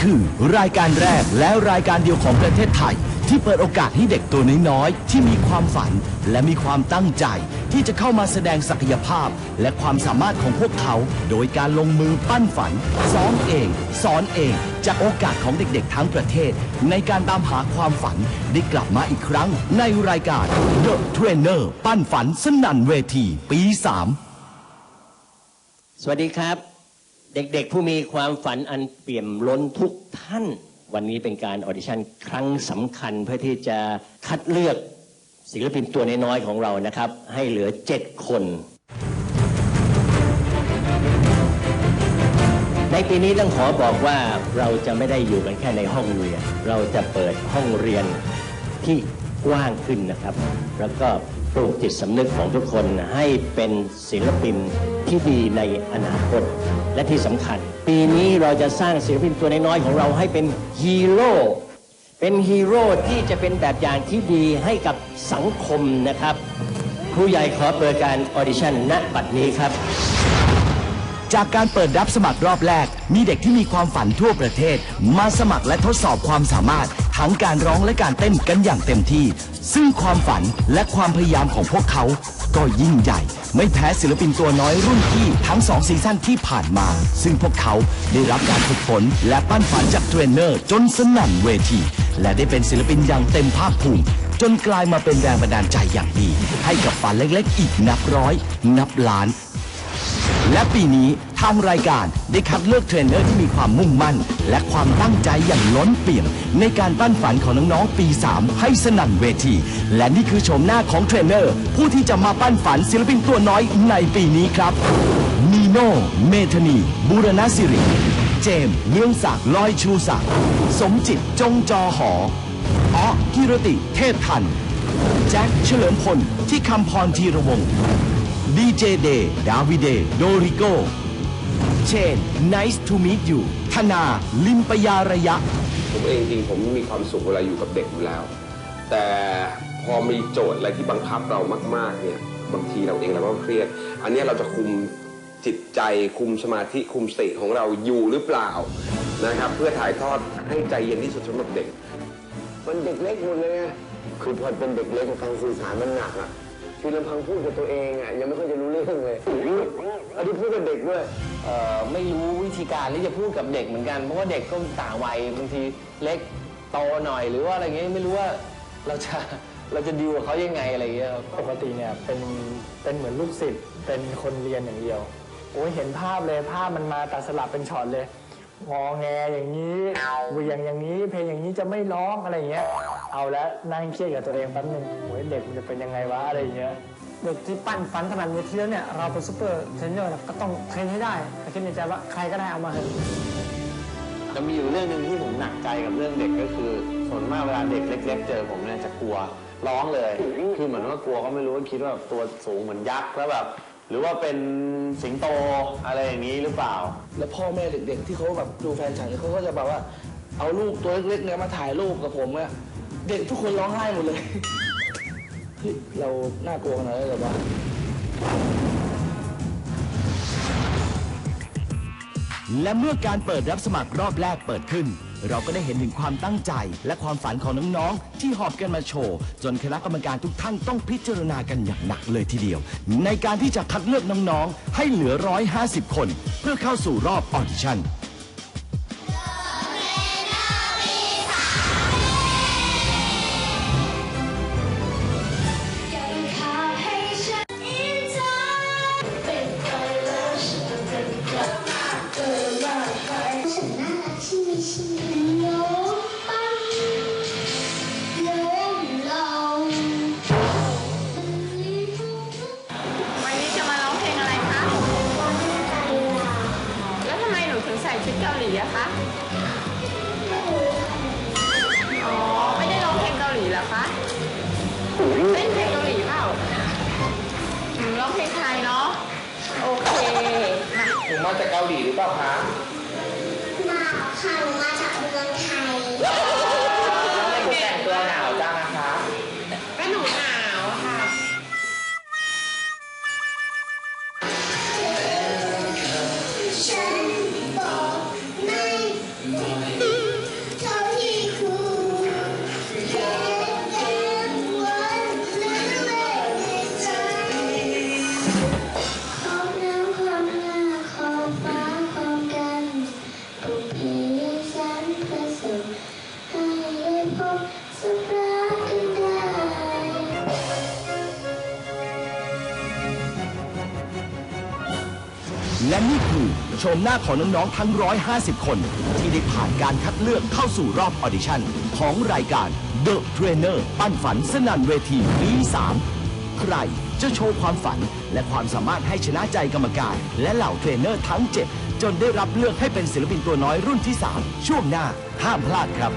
คือ รายการแรกและรายการเดียวของประเทศไทย ที่เปิดโอกาสให้เด็กตัวน้อยๆที่มีความฝันและมีความตั้งใจ ที่จะเข้ามาแสดงศักยภาพ และความสามารถของพวกเขา โดยการลงมือปั้นฝันซ้อมเอง สอนเอง จากโอกาสของเด็กๆ ทั้งประเทศ ในการตามหาความฝันได้กลับมาอีกครั้ง ในรายการ The Trainer ปั้นฝันสนั่นเวที ปี 3 สวัสดีครับ เด็กๆผู้มีความฝันอันเปี่ยมล้นทุกท่าน วันนี้เป็นการออดิชั่นครั้งสำคัญเพื่อที่จะคัดเลือกศิลปินตัวน้อยๆของเรานะครับ ให้เหลือ 7 คน ในปีนี้ต้องขอบอกว่าเราจะไม่ได้อยู่กันแค่ในห้องเรียน เราจะเปิดห้องเรียนที่ กว้างขึ้นนะครับ แล้วก็ปลูกจิตสำนึกของทุกคนให้เป็นศิลปินที่ดีในอนาคต และที่สำคัญ ปีนี้เราจะสร้างศิลปินตัวน้อยๆของเราให้เป็นฮีโร่เป็นฮีโร่ที่จะเป็นแบบอย่างที่ดีให้กับสังคมนะครับครูใหญ่ขอเปิดการออดิชั่นณบัดนี้ครับ จากการเปิดรับสมัครรอบแรก มีเด็กที่มีความฝันทั่วประเทศ มาสมัครและทดสอบความสามารถ ทั้งการร้องและการเต้นกันอย่างเต็มที่ ซึ่งความฝันและความพยายามของพวกเขาก็ยิ่งใหญ่ ไม่แพ้ศิลปินตัวน้อยรุ่นพี่ทั้งสองซีซั่นที่ผ่านมา ซึ่งพวกเขาได้รับการฝึกฝนและปั้นฝันจากเทรนเนอร์จนสนั่นเวที และได้เป็นศิลปินอย่างเต็มภาคภูมิจนกลายมาเป็นแรงบันดาลใจอย่างดี ให้กับฝันเล็กๆ อีกนับร้อย นับล้าน และปีนี้ทางรายการได้คัดเลือกเทรนเนอร์ที่มีความมุ่งมั่น และความตั้งใจอย่างล้นเปี่ยม ในการปั้นฝันของน้องๆปี 3 ให้สนั่นเวที และนี่คือโฉมหน้าของเทรนเนอร์ ผู้ที่จะมาปั้นฝันศิลปินตัวน้อยในปีนี้ครับนีโน่เมธนีบูรณสิริ เจมเมืองศักดิ์ลอยชูศักดิ์สมจิตจงจอหออ๋อกิรติเทพทัน แจ็คเฉลิมพลที่คำพรทีระวงศ์ ดีเจเดย์ดาวิเดโดริโกเชน nice to meet you ธนา ลิมปยาระยะ ผมเองจริงๆผมมีความสุขเวลาอยู่กับเด็กอยู่แล้ว แต่พอมีโจทย์อะไรที่บังคับเรามาก ๆ เนี่ย บางทีเราเองเราก็เครียด อันเนี้ยเราจะคุมจิตใจคุมสมาธิคุมสติของเราอยู่หรือเปล่านะครับ เพื่อถ่ายทอดให้ใจเย็นที่สุดสำหรับเด็ก มันเด็กเล็กหมดเลยไงคือพอเป็นเด็กเล็กการสื่อสารมันหนักอะ คือลำพังพูดกับตัวเองอะยังไม่ค่อยจะรู้เรื่องเลยอันนี้พูดกับเด็กด้วย เอ่อไม่รู้วิธีการที่จะพูดกับเด็กเหมือนกันเพราะว่าเด็กก็ต่างวัยบางทีเล็กโตหน่อยหรือว่าอะไรเงี้ยไม่รู้ว่าเราจะเราจะดีลกับเขายังไงอะไรเงี้ยครับปกติเนี่ยเป็นเป็นเหมือนลูกศิษย์เป็นคนเรียนอย่างเดียวโอ้ยเห็นภาพเลยภาพมันมาตัดสลับเป็นช็อตเลยงอแงอย่างนี้เหวียงอย่างนี้เพลงอย่างนี้จะไม่ร้องอะไรอย่างเงี้ย เอาแล้วนั่งเครียดกับตัวเองแป๊บนึงโอ้ยเด็กมันจะเป็นยังไงวะอะไรอย่างเงี้ยเด็กที่ปั้นฟันขนาดเวทีแล้วเนี่ยเราเป็นซูเปอร์เทรนเนอร์ก็ต้องเทรนให้ได้แต่คิดในใจว่าใครก็ได้เอามาเถอะจะมีอยู่เรื่องหนึ่งที่ผมหนักใจกับเรื่องเด็กก็คือส่วนมากเวลาเด็กเล็ก ๆ เจอผมเนี่ยจะกลัวร้องเลย คือเหมือนว่ากลัวก็ไม่รู้ว่าคิดว่าแบบตัวสูงเหมือนยักษ์แล้วแบบหรือว่าเป็นสิงโตอะไรอย่างนี้หรือเปล่า แล้วพ่อแม่เด็กๆที่เขาแบบดูแฟนฉันเขาก็จะแบบว่าเอาลูกตัวเล็กๆเนี่ยมาถ่ายรูปกับผมอะ เด็กทุกคนร้องไห้หมดเลยเฮ้ยเราน่ากลัวขนาดนั้นเลยเหรอวะและเมื่อการเปิดรับสมัครรอบแรกเปิดขึ้น เราก็ได้เห็นถึงความตั้งใจ และความฝันของน้องๆ ที่หอบกันมาโชว์ จนคณะกรรมการทุกท่านต้องพิจารณากันอย่างหนักเลยทีเดียว ในการที่จะคัดเลือกน้องๆ ให้เหลือ 150 คน เพื่อเข้าสู่รอบออดิชั่น เล่นเพลงเกาหลีเปล่าหนูร้องเพลงไทยเนาะ โอเคมาหนูมาจากเกาหลีหรือเปล่าคะ มาค่ะหนูมาจากเมืองไทย และนี่คือโฉมหน้าของน้องๆทั้ง 150 คน ที่ได้ผ่านการคัดเลือกเข้าสู่รอบออดิชั่น ของรายการ The Trainer ปั้นฝันสนั่นเวทีปี3ใครจะโชว์ความฝันและความสามารถให้ชนะใจกรรมการ และเหล่าเทรนเนอร์ทั้ง 7 จนได้รับเลือกให้เป็นศิลปินตัวน้อยรุ่นที่ 3 ช่วงหน้าห้ามพลาดครับ